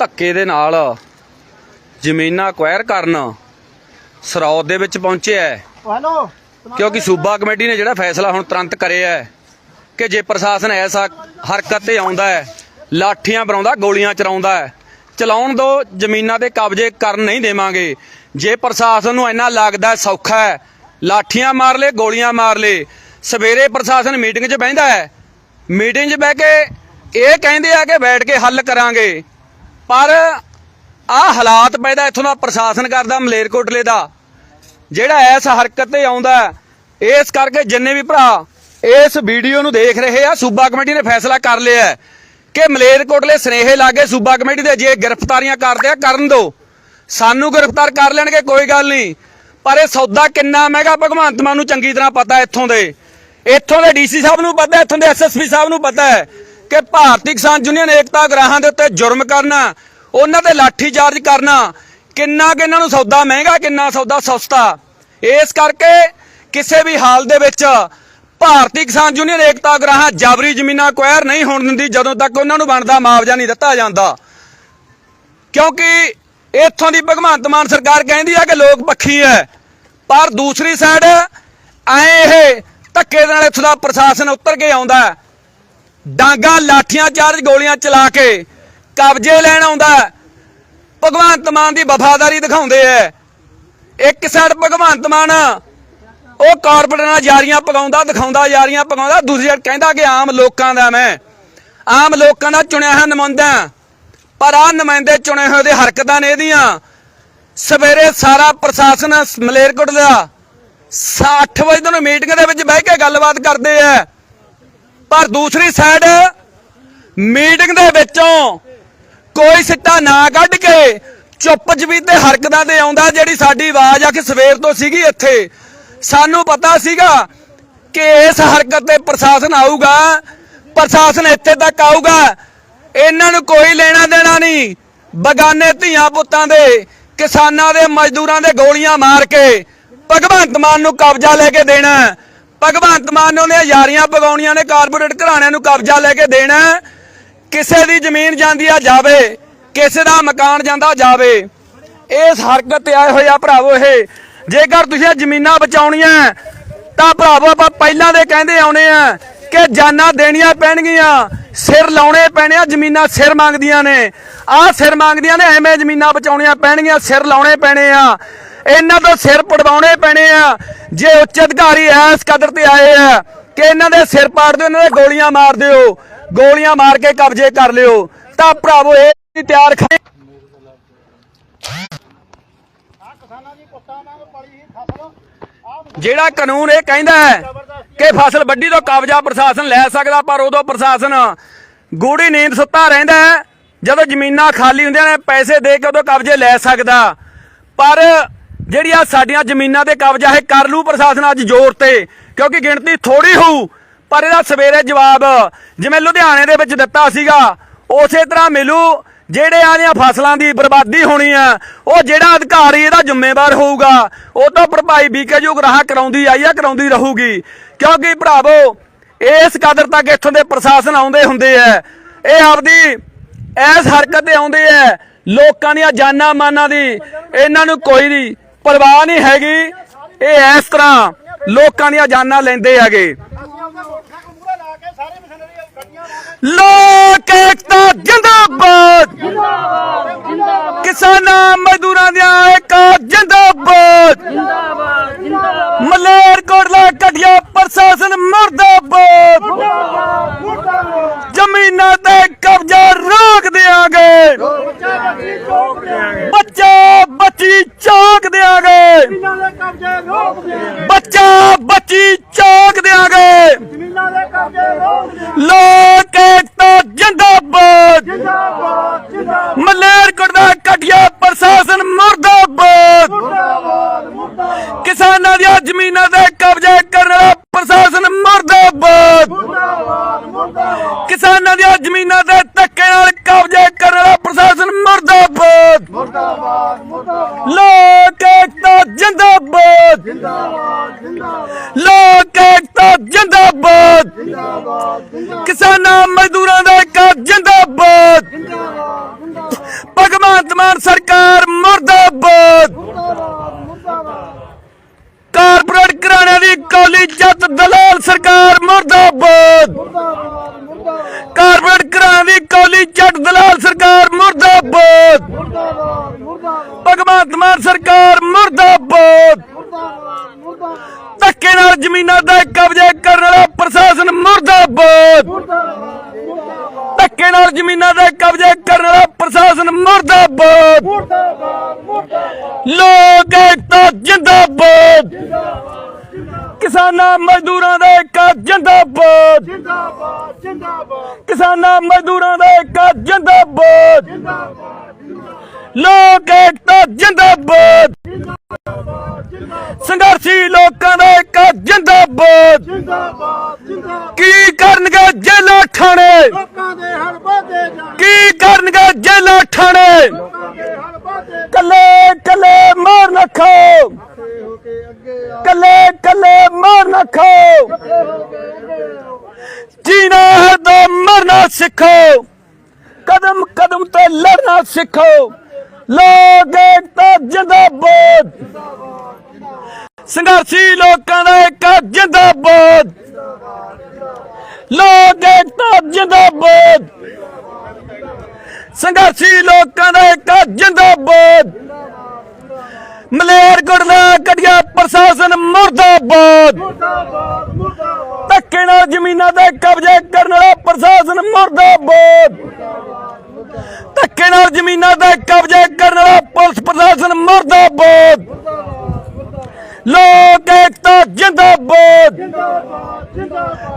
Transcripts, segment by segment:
ਧੱਕੇ ਦੇ ਨਾਲ ਜ਼ਮੀਨਾਂ ਅਕਵਾਇਰ ਕਰਨ ਸਰੌਦ ਦੇ ਵਿੱਚ ਪਹੁੰਚਿਆ ਹੈ। ਹੈਲੋ। ਕਿਉਂਕਿ ਸੂਬਾ ਕਮੇਟੀ ਨੇ ਜਿਹੜਾ ਫੈਸਲਾ ਹੁਣ ਤੁਰੰਤ ਕਰਿਆ ਹੈ ਕਿ ਜੇ ਪ੍ਰਸ਼ਾਸਨ ਐਸਾ ਹਰਕਤ ਤੇ ਆਉਂਦਾ ਹੈ ਲਾਠੀਆਂ ਬਰਾਉਂਦਾ ਗੋਲੀਆਂ ਚਲਾਉਂਦਾ ਹੈ ਚਲਾਉਣ ਦੋ ਜ਼ਮੀਨਾਂ ਤੇ ਕਬਜ਼ੇ ਕਰਨ ਨਹੀਂ ਦੇਵਾਂਗੇ। ਜੇ ਪ੍ਰਸ਼ਾਸਨ ਨੂੰ ਇੰਨਾ ਲੱਗਦਾ ਸੌਖਾ ਹੈ ਲਾਠੀਆਂ ਮਾਰ ਲੇ ਗੋਲੀਆਂ ਮਾਰ ਲੇ ਸਵੇਰੇ ਪ੍ਰਸ਼ਾਸਨ ਮੀਟਿੰਗ 'ਚ ਬਹਿੰਦਾ ਹੈ। ਮੀਟਿੰਗ 'ਚ ਬਹਿ ਕੇ ਇਹ ਕਹਿੰਦੇ ਆ ਕਿ ਬੈਠ ਕੇ ਹੱਲ ਕਰਾਂਗੇ। ਪਰ ਆਹ ਹਾਲਾਤ ਪੈਦਾ ਇੱਥੋਂ ਦਾ ਪ੍ਰਸ਼ਾਸਨ ਕਰਦਾ, ਮਲੇਰਕੋਟਲੇ ਦਾ, ਜਿਹੜਾ ਇਸ ਹਰਕਤ ਤੇ ਆਉਂਦਾ ਇਸ ਕਰਕੇ ਜਿੰਨੇ ਵੀ ਭਰਾ ਇਸ ਵੀਡੀਓ ਨੂੰ ਦੇਖ ਰਹੇ ਆ, ਸੂਬਾ ਕਮੇਟੀ ਨੇ ਫੈਸਲਾ ਕਰ ਲਿਆ ਕਿ ਮਲੇਰਕੋਟਲੇ ਸਨੇਹੇ ਲਾਗੇ ਸੂਬਾ ਕਮੇਟੀ ਦੇ ਜੇ ਗ੍ਰਿਫਤਾਰੀਆਂ ਕਰਦੇ ਆ, ਕਰਨ ਦੋ। ਸਾਨੂੰ ਗ੍ਰਿਫਤਾਰ ਕਰ ਲੈਣਗੇ, ਕੋਈ ਗੱਲ ਨਹੀਂ। ਪਰ ਇਹ ਸੌਦਾ ਕਿੰਨਾ ਮਹਿੰਗਾ, ਭਗਵੰਤ ਮਾਨ ਨੂੰ ਚੰਗੀ ਤਰ੍ਹਾਂ ਪਤਾ ਇੱਥੋਂ ਦੇ। ਇੱਥੋਂ ਦੇ ਡੀਸੀ ਸਾਹਿਬ ਨੂੰ ਪਤਾ, ਇੱਥੋਂ ਦੇ ਐਸਐਸਪੀ ਸਾਹਿਬ ਨੂੰ ਪਤਾ ਹੈ। ਕਿ ਭਾਰਤੀ ਕਿਸਾਨ ਯੂਨੀਅਨ ਏਕਤਾ ਗ੍ਰਾਹਾਂ ਦੇ ਉੱਤੇ ਜੁਰਮ ਕਰਨਾ, ਉਹਨਾਂ ਤੇ ਲਾਠੀ ਚਾਰਜ ਕਰਨਾ, ਕਿੰਨਾ ਕਿ ਇਹਨਾਂ ਨੂੰ ਸੌਦਾ ਮਹਿੰਗਾ, ਕਿੰਨਾ ਸੌਦਾ ਸਸਤਾ। ਇਸ ਕਰਕੇ ਕਿਸੇ ਵੀ ਹਾਲ ਦੇ ਵਿੱਚ ਭਾਰਤੀ ਕਿਸਾਨ ਯੂਨੀਅਨ ਏਕਤਾ ਗ੍ਰਾਹਾਂ ਜਾਬਰੀ ਜ਼ਮੀਨਾਂ ਅਕਵਾਇਰ ਨਹੀਂ ਹੋਣ ਦਿੰਦੀ ਜਦੋਂ ਤੱਕ ਉਹਨਾਂ ਨੂੰ ਬਣਦਾ ਮੁਆਵਜ਼ਾ ਨਹੀਂ ਦਿੱਤਾ ਜਾਂਦਾ। ਕਿਉਂਕਿ ਇੱਥੋਂ ਦੀ ਭਗਵੰਤ ਮਾਨ ਸਰਕਾਰ ਕਹਿੰਦੀ ਆ ਕਿ ਲੋਕ ਪੱਖੀ ਹੈ ਪਰ ਦੂਸਰੀ ਸਾਈਡ ਐ ਇਹ ਧੱਕੇ ਦੇ ਨਾਲ ਇੱਥੋਂ ਦਾ ਪ੍ਰਸ਼ਾਸਨ ਉੱਤਰ ਕੇ ਆਉਂਦਾ। ਡਾਂਗਾ ਲਾਠੀਆਂ ਚਾਰਜ ਗੋਲੀਆਂ ਚਲਾ ਕੇ ਕਬਜ਼ੇ ਲੈਣ ਆਉਂਦਾ ਭਗਵੰਤ ਮਾਨ ਦੀ ਵਫਾਦਾਰੀ ਦਿਖਾਉਂਦੇ ਐ ਇੱਕ ਸਾਈਡ ਭਗਵੰਤ ਮਾਨ, ਉਹ ਕਾਰਪੋਰੇਟ ਨਾਲ ਯਾਰੀਆਂ ਪਗਾਉਂਦਾ, ਦਿਖਾਉਂਦਾ, ਯਾਰੀਆਂ ਪਗਾਉਂਦਾ ਦੂਜੀ ਸਾਈਡ ਕਹਿੰਦਾ ਕਿ ਆਮ ਲੋਕਾਂ ਦਾ ਮੈਂ। ਆਮ ਲੋਕਾਂ ਦਾ ਚੁਣਿਆ ਹੋਇਆ ਨੁਮਾਇੰਦਾ ਪਰ ਆ ਨੁਮਾਇੰਦੇ ਚੁਣੇ ਹੋਏ ਦੇ ਹਰਕਤਾਂ ਨੇ ਇਹਦੀਆਂ। ਸਵੇਰੇ ਸਾਰਾ ਪ੍ਰਸ਼ਾਸਨ ਮਲੇਰਕੋਟ ਦਾ 8 ਵਜੇ ਤੋਂ ਮੀਟਿੰਗ ਦੇ ਵਿੱਚ ਬਹਿ ਕੇ ਗੱਲਬਾਤ ਕਰਦੇ ਆ ਪਰ ਦੂਸਰੀ ਸਾਈਡ ਮੀਟਿੰਗ ਦੇ ਵਿੱਚੋਂ ਕੋਈ ਸਿੱਟਾ ਨਾ ਕੱਢ ਕੇ ਚੁੱਪ ਜਵੀਤੇ ਹਰਕਤਾਂ ਤੇ ਆਉਂਦਾ ਜਿਹੜੀ ਸਾਡੀ ਆਵਾਜ਼ ਆ ਕਿ ਸਵੇਰ ਤੋਂ ਸੀਗੀ ਇੱਥੇ। ਸਾਨੂੰ ਪਤਾ ਸੀਗਾ ਕਿ ਇਸ ਹਰਕਤ ਤੇ ਪ੍ਰਸ਼ਾਸਨ ਆਊਗਾ, ਪ੍ਰਸ਼ਾਸਨ ਇੱਥੇ ਤੱਕ ਆਊਗਾ। ਇਹਨਾਂ ਨੂੰ ਕੋਈ ਲੈਣਾ ਦੇਣਾ ਨਹੀਂ। ਬਗਾਨੇ ਧੀਆਂ ਪੁੱਤਾਂ ਦੇ, ਕਿਸਾਨਾਂ ਦੇ, ਮਜ਼ਦੂਰਾਂ ਦੇ ਗੋਲੀਆਂ ਮਾਰ ਕੇ ਭਗਵੰਤ ਮਾਨ ਨੂੰ ਕਬਜ਼ਾ ਲੈ ਕੇ ਦੇਣਾ। ਭਗਵੰਤ ਮਾਨ ਨੇ ਉਹਦੀਆਂ ਯਾਰੀਆਂ ਪਗਾਉਣੀਆਂ ਨੇ ਕਾਰਪੋਰੇਟ ਘਰਾਣਿਆਂ ਨੂੰ ਕਬਜ਼ਾ ਲੈ ਕੇ ਦੇਣਾ ਕਿਸੇ ਦੀ ਜ਼ਮੀਨ ਜਾਂਦੀ ਆ ਜਾਵੇ, ਕਿਸੇ ਦਾ ਮਕਾਨ ਜਾਂਦਾ ਜਾਵੇ। ਇਸ ਹਰਕਤ ਤੇ ਆਏ ਹੋਏ ਆ ਭਰਾਵੋ ਇਹ। ਜੇਕਰ ਤੁਸੀਂ ਜ਼ਮੀਨਾਂ ਬਚਾਉਣੀਆਂ, ਤਾਂ ਭਰਾਵੋ ਆਪਾਂ ਪਹਿਲਾਂ ਦੇ ਕਹਿੰਦੇ ਆਉਣੇ ਆ ਕਿ ਜਾਨਾਂ ਦੇਣੀਆਂ ਪੈਣਗੀਆਂ। ਸਿਰ ਲਾਉਣੇ ਪੈਣੇ ਆ, ਜ਼ਮੀਨਾਂ ਸਿਰ ਮੰਗਦੀਆਂ ਨੇ। ਆਹ ਸਿਰ ਮੰਗਦੀਆਂ ਨੇ, ਐਵੇਂ ਜ਼ਮੀਨਾਂ ਬਚਾਉਣੀਆਂ ਪੈਣਗੀਆਂ, ਸਿਰ ਲਾਉਣੇ ਪੈਣੇ ਆ। ਇਹਨਾਂ ਤੋਂ ਸਿਰ ਪੜਵਾਉਣੇ ਪੈਣੇ ਆ। ਜੇ ਉੱਚ ਅਧਿਕਾਰੀ ਇਸ ਕਦਰ ਤੇ ਆਏ ਆ ਕਿ ਇਹਨਾਂ ਦੇ ਸਿਰ ਪਾੜ ਦਿਓ, ਇਹਨਾਂ ਦੇ ਗੋਲੀਆਂ ਮਾਰ ਦਿਓ, ਗੋਲੀਆਂ ਮਾਰ ਕੇ ਕਬਜ਼ੇ ਕਰ ਲਿਓ, ਤਾਂ ਭਰਾਵੋ ਇਹ ਵੀ ਤਿਆਰ ਖੜੇ ਆ ਕਿਸਾਨਾਂ ਦੀ ਪੁੱਤਾਂ ਨਾਲ ਪਲੀ ਫਸਲ ਜਿਹੜਾ ਕਾਨੂੰਨ ਇਹ ਕਹਿੰਦਾ ਹੈ ਕਿ ਫਸਲ ਵੱਢੀ ਤੋਂ ਕਬਜ਼ਾ ਪ੍ਰਸ਼ਾਸਨ ਲੈ ਸਕਦਾ, ਪਰ ਉਦੋਂ ਪ੍ਰਸ਼ਾਸਨ ਗੂੜੀ ਨੀਂਦ ਸੁੱਤਾ ਰਹਿੰਦਾ ਹੈ। ਜਦੋਂ ਜ਼ਮੀਨਾਂ ਖਾਲੀ ਹੁੰਦੀਆਂ ਨੇ, ਪੈਸੇ ਦੇ ਕੇ ਉਦੋਂ ਕਬਜ਼ੇ ਲੈ ਸਕਦਾ। ਪਰ ਜਿਹੜੀਆਂ ਸਾਡੀਆਂ ਜ਼ਮੀਨਾਂ ਤੇ ਕਬਜ਼ਾ ਹੈ ਕਰ ਲੂ ਪ੍ਰਸ਼ਾਸਨ ਅੱਜ ਜ਼ੋਰ ਤੇ, ਕਿਉਂਕਿ ਗਿਣਤੀ ਥੋੜੀ ਹੋਊ। ਪਰ ਇਹਦਾ ਸਵੇਰੇ ਜਵਾਬ ਜਿਵੇਂ ਲੁਧਿਆਣੇ ਦੇ ਵਿੱਚ ਦਿੱਤਾ ਸੀਗਾ, ਉਸੇ ਤਰ੍ਹਾਂ ਮਿਲੂ। ਜਿਹੜੇ ਆਲੀਆਂ ਫਸਲਾਂ ਦੀ ਬਰਬਾਦੀ ਹੋਣੀ ਆ ਉਹ ਜਿਹੜਾ ਅਧਿਕਾਰੀ ਇਹਦਾ ਜ਼ਿੰਮੇਵਾਰ ਹੋਊਗਾ ਉਹ ਤਾਂ ਭਰਪਾਈ ਬੀਕੇ ਜੋ ਗ੍ਰਾਹ ਕਰਾਉਂਦੀ ਆਈ ਆ ਕਰਾਉਂਦੀ ਰਹੂਗੀ। ਕਿਉਂਕਿ ਭਰਾਵੋ ਇਸ ਕਦਰ ਤੱਕ ਇੱਥੋਂ ਦੇ ਪ੍ਰਸ਼ਾਸਨ ਆਉਂਦੇ ਹੁੰਦੇ ਆ। ਇਹ ਆਪਦੀ ਐਸ ਹਰਕਤ ਤੇ ਆਉਂਦੇ ਆ। ਲੋਕਾਂ ਦੀਆਂ ਜਾਨਾਂ ਮਾਨਾਂ ਦੀ ਇਹਨਾਂ ਨੂੰ ਕੋਈ ਨਹੀਂ ਪਰਵਾਹ ਨਹੀਂ ਹੈਗੀ। ਇਹ ਇਸ ਤਰ੍ਹਾਂ ਲੋਕਾਂ ਦੀਆਂ ਜਾਨਾਂ ਲੈਂਦੇ ਹੈਗੇ। ਅਸੀਂ ਆਪਦੇ ਮੋਟਰਸਾਈਕਲ ਜਿੰਦਾਬਾਦ। ਕਿਸਾਨਾਂ ਮਜ਼ਦੂਰਾਂ ਦੀਆਂ ਏਕਾ ਜਿੰਦਾਬਾਦ। ਮਲੇਰਕੋਟਲਾ ਕਟਿਆ ਪ੍ਰਸ਼ਾਸਨ ਮਰਦਾਬਾਦ। ਜ਼ਮੀਨਾਂ ਤੇ ਕਬਜ਼ਾ ਰੋਕ ਦਿਆਂਗੇ। ਬੱਚਾ ਬੱਚੀ ਚੌਕ ਦਿਆਂਗੇ। ਜ਼ਮੀਨਾਂ ਦੇ ਕਬਜ਼ੇ ਰੋਕ ਦੇ ਬੱਚਾ ਬੱਚੀ ਚੌਕ ਦਿਆਂਗੇ ਜ਼ਮੀਨਾਂ ਦੇ ਕਬਜ਼ੇ ਰੋਕ ਦੇ ਲੋਕ ਏਕਤਾ ਜਿੰਦਾਬਾਦ ਜਿੰਦਾਬਾਦ ਜਿੰਦਾਬਾਦ ਮਲੇਰਕੋਟ ਦਾ ਕਟਿਆ ਪ੍ਰਸ਼ਾਸਨ ਮਰਦਾਬਾਦ ਮੁਰਦਾਬਾਦ ਮੁਰਦਾਬਾਦ ਕਿਸਾਨਾਂ ਦੀਆਂ ਜ਼ਮੀਨਾਂ ਤੇ ਕਬਜ਼ਾ ਕਰਨ ਵਾਲਾ ਪ੍ਰਸ਼ਾਸਨ ਮਰਦਾਬਾਦ ਮੁਰਦਾਬਾਦ ਮੁਰਦਾਬਾਦ ਕਿਸਾਨਾਂ ਦੀਆਂ ਜ਼ਮੀਨਾਂ ਤੇ ਧੱਕੇ ਨਾਲ ਕਬਜ਼ਾ ਕਰਨ ਵਾਲਾ ਪ੍ਰਸ਼ਾਸਨ ਮਰਦਾਬਾਦ। ਮੁਰਦਾਬਾਦ ਮੁਰਦਾਬਾਦ। ਲੋਕ ਏਕਤਾ ਜਿੰਦਾਬਾਦ। ਜਿੰਦਾਬਾਦ ਜਿੰਦਾਬਾਦ। ਲੋਕ ਏਕਤਾ ਜਿੰਦਾਬਾਦ। ਜਿੰਦਾਬਾਦ ਜਿੰਦਾਬਾਦ। ਕਿਸਾਨਾਂ ਮਜ਼ਦੂਰਾਂ ਕਾਰਪੋਰੇਟ ਕਰਾਂ ਦੀ ਕੋਲੀ ਜੱਟ ਦਲਾਲ ਸਰਕਾਰ ਮੁਰਦਾਬਾਦ। ਭਗਵੰਤ ਮਾਨ ਸਰਕਾਰ ਮੁਰਦਾਬਾਦ। ਧੱਕੇ ਨਾਲ ਜ਼ਮੀਨਾਂ ਦਾ ਕਬਜ਼ਾ ਕਰਨ ਵਾਲਾ ਪ੍ਰਸ਼ਾਸਨ ਮੁਰਦਾਬਾਦ। ਧੱਕੇ ਨਾਲ ਜ਼ਮੀਨਾਂ ਦਾ ਕਬਜ਼ਾ ਕਰਨ ਵਾਲਾ ਪ੍ਰਸ਼ਾਸਨ ਮੁਰਦਾਬਾਦ। ਲੋਕ ਇਕਤਾ ਜਿੰਦਾਬਾਦ। ਕਿਸਾਨਾਂ ਮਜ਼ਦੂਰਾਂ ਦੇ ਜਿੰਦਾਬਾਦ। ਜਿੰਦਾਬਾਦ ਜਿੰਦਾਬਾਦ। ਕਿਸਾਨਾਂ ਮਜ਼ਦੂਰਾਂ ਦਾ ਏਕਾ ਜਿੰਦਾਬਾਦ। ਲੋਕ ਏਕਤਾ ਜਿੰਦਾਬਾਦ। ਸੰਘਰਸ਼ੀ ਲੋਕਾਂ ਦਾ ਏਕਾ ਜਿੰਦਾਬਾਦ ਜਿੰਦਾਬਾਦ ਕੀ ਕਰਨਗੇ ਜੇਲਾਂ ਠਾਣੇ ਲੋਕਾਂ ਦੇ ਹਲ ਵਧੇ ਜਾਣ ਕੀ ਕਰਨਗੇ ਜੇਲਾਂ ਠਾਣੇ ਲੋਕਾਂ ਦੇ ਹਲ ਵਧੇ ਕੱਲੇ ਕੱਲੇ ਮਾਰ ਨਾ ਖਾਓ ਹੋ ਕੇ ਅੱਗੇ ਆ ਕੱਲੇ ਕੱਲੇ ਮਾਰ ਨਾ ਖਾਓ ਹੋ ਕੇ ਅੱਗੇ ਆਓ ਜੀਣਾ ਹੈ ਤਾਂ ਮਰਨਾ ਸਿੱਖੋ। ਕਦਮ ਕਦਮ ਤੇ ਲੜਨਾ ਸਿੱਖੋ। ਲੋਕ ਏਕਤਾ, ਜਿੰਦਾਬਾਦ। ਸੰਘਰਸ਼ੀ ਲੋਕਾਂ ਦਾ ਏਕਾ ਜਿੰਦਾਬਾਦ। ਲੋਕ ਏਕਤਾ, ਜਿੰਦਾਬਾਦ। ਸੰਘਰਸ਼ੀ ਲੋਕਾਂ ਦਾ ਏਕਾ ਜਿੰਦਾਬਾਦ। ਮਲੇਰਗੜ੍ਹ ਦਾ ਪ੍ਰਸ਼ਾਸਨ ਮੁਰਦਾਬਾਦ ਮੁਰਦਾਬਾਦ। ਧੱਕੇ ਨਾਲ ਜ਼ਮੀਨਾਂ ਦਾ ਕਬਜ਼ਾ ਕਰਨ ਵਾਲਾ ਪ੍ਰਸ਼ਾਸਨ ਮੁਰਦਾਬਾਦ। ਧੱਕੇ ਨਾਲ ਜ਼ਮੀਨਾਂ ਤੇ ਕਬਜ਼ੇ ਕਰਨ ਵਾਲਾ ਪੁਲਿਸ ਪ੍ਰਸ਼ਾਸਨ ਮੁਰਦਾਬਾਦ। ਲੋਕ ਏਕਤਾ ਜਿੰਦਾਬਾਦ।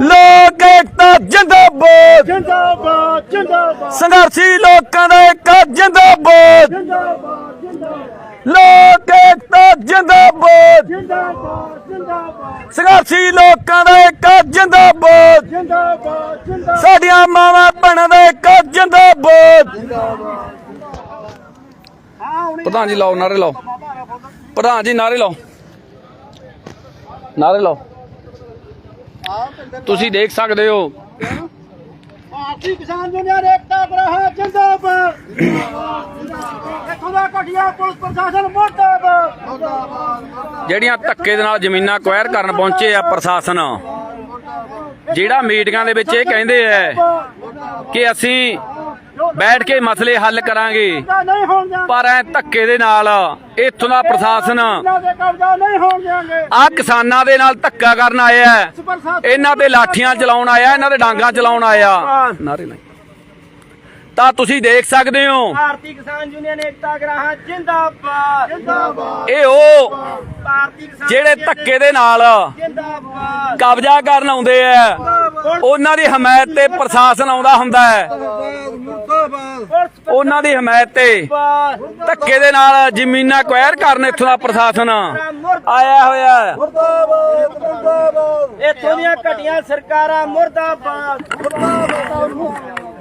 ਲੋਕ ਏਕਤਾ ਜਿੰਦਾਬਾਦ। ਜਿੰਦਾਬਾਦ ਜਿੰਦਾਬਾਦ ਸੰਘਰਸ਼ੀ ਲੋਕਾਂ ਦਾ ਏਕਾ ਜਿੰਦਾਬਾਦ। ਲੋਕ ਏਕਤਾ ਜਿੰਦਾਬਾਦ ਜਿੰਦਾਬਾਦ ਜਿੰਦਾਬਾਦ। ਸੰਘਰਸ਼ੀ ਲੋਕਾਂ ਦਾ ਜਿੰਦਾਬਾਦ। ਜਿੰਦਾਬਾਦ ਜਿੰਦਾਬਾਦ। ਸਾਡੀਆਂ ਮਾਵਾਂ ਭੈਣਾਂ ਦਾ ਏਕਾ ਜਿੰਦਾਬਾਦ। ਪ੍ਰਧਾਨ ਜੀ ਲਾਓ ਨਾਰੇ ਲਾਓ। ਪ੍ਰਧਾਨ ਜੀ ਨਾਰੇ ਲਾਓ। ਨਾਰੇ ਲਾਓ। ਤੁਸੀਂ ਦੇਖ ਸਕਦੇ ਹੋ। ਭਾਰਤੀ ਕਿਸਾਨ ਯੂਨੀਅਨ ਏਕਤਾ ਗ੍ਰਹ ਜਿੰਦਾਬਾਦ। ਇੱਥੋਂ ਦਾ ਘਟਿਆ ਪੁਲਿਸ ਪ੍ਰਸ਼ਾਸਨ ਮੁਰਦਾਬਾਦ। ਜਿਹੜੀਆਂ ਧੱਕੇ ਦੇ ਨਾਲ ਜ਼ਮੀਨਾਂ ਕੁਐਰ ਕਰਨ ਪਹੁੰਚੇ ਆ ਪ੍ਰਸ਼ਾਸਨ। ਜਿਹੜਾ ਮੀਟਿੰਗਾਂ ਦੇ ਵਿੱਚ ਇਹ ਕਹਿੰਦੇ ਆ ਕਿ ਅਸੀਂ ਬੈਠ ਕੇ ਮਸਲੇ ਹੱਲ ਕਰਾਂਗੇ, ਪਰ ਐ ਧੱਕੇ ਦੇ ਨਾਲ ਇੱਥੋਂ ਦਾ ਪ੍ਰਸ਼ਾਸਨ ਆ ਕਿਸਾਨਾਂ ਦੇ ਨਾਲ ਧੱਕਾ ਕਰਨ ਆਇਆ ਇਹਨਾਂ ਤੇ ਲਾਠੀਆਂ ਚਲਾਉਣ ਆਇਆ, ਇਹਨਾਂ ਦੇ ਡਾਂਗਾ ਚਲਾਉਣ ਆਇਆ। ਨਾਰੇ ਨਹੀਂ ਤਾਂ ਤੁਸੀਂ ਦੇਖ ਸਕਦੇ ਹੋ। ਭਾਰਤੀ ਕਿਸਾਨ ਯੂਨੀਅਨ ਏਕਤਾ ਗ੍ਰਹ ਜਿੰਦਾਬਾਦ। ਜਿੰਦਾਬਾਦ। ਇਹ ਉਹ ਭਾਰਤੀ ਕਿਸਾਨ ਜਿਹੜੇ ਧੱਕੇ ਦੇ ਨਾਲ ਜਿੰਦਾਬਾਦ। ਕਬਜ਼ਾ ਕਰਨ ਆਉਂਦੇ ਆ ਉਹਨਾਂ ਦੀ ਹਮਾਇਤ ਤੇ ਪ੍ਰਸ਼ਾਸਨ ਆਉਂਦਾ ਹੁੰਦਾ ਹੈ। ਉਹਨਾਂ ਦੀ ਹਮਾਇਤ ਤੇ ਧੱਕੇ ਦੇ ਨਾਲ ਜ਼ਮੀਨਾਂ ਕੁਐਰ ਕਰਨ ਇੱਥੋਂ ਦਾ ਪ੍ਰਸ਼ਾਸਨ ਆਇਆ ਹੋਇਆ ਹੈ। ਮੁਰਦਾਬਾਦ ਮੁਰਦਾਬਾਦ। ਇੱਥੋਂ ਦੀਆਂ ਘਟੀਆਂ ਸਰਕਾਰਾਂ ਮੁਰਦਾਬਾਦ। ਮੁਰਦਾਬਾਦ।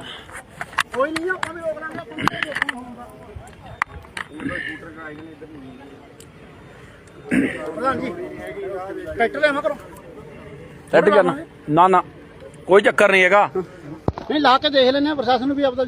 ਕੋਈ ਨਹੀਂ ਆਪਾਂ ਵੀ ਰੋਕ ਲਾਂਗੇ ਪ੍ਰਧਾਨ ਜੀ ਟਰੈਕਟਰ ਲਿਆਵਾਂ ਕਰੋ ਸੈੱਟ ਕਰਨਾ ਨਾ ਨਾ ਕੋਈ ਚੱਕਰ ਨਹੀਂ ਹੈਗਾ। ਨਹੀਂ ਲਾ ਕੇ ਦੇਖ ਲੈਣੇ ਪ੍ਰਸ਼ਾਸਨ ਨੂੰ ਵੀ ਆਪਦਾ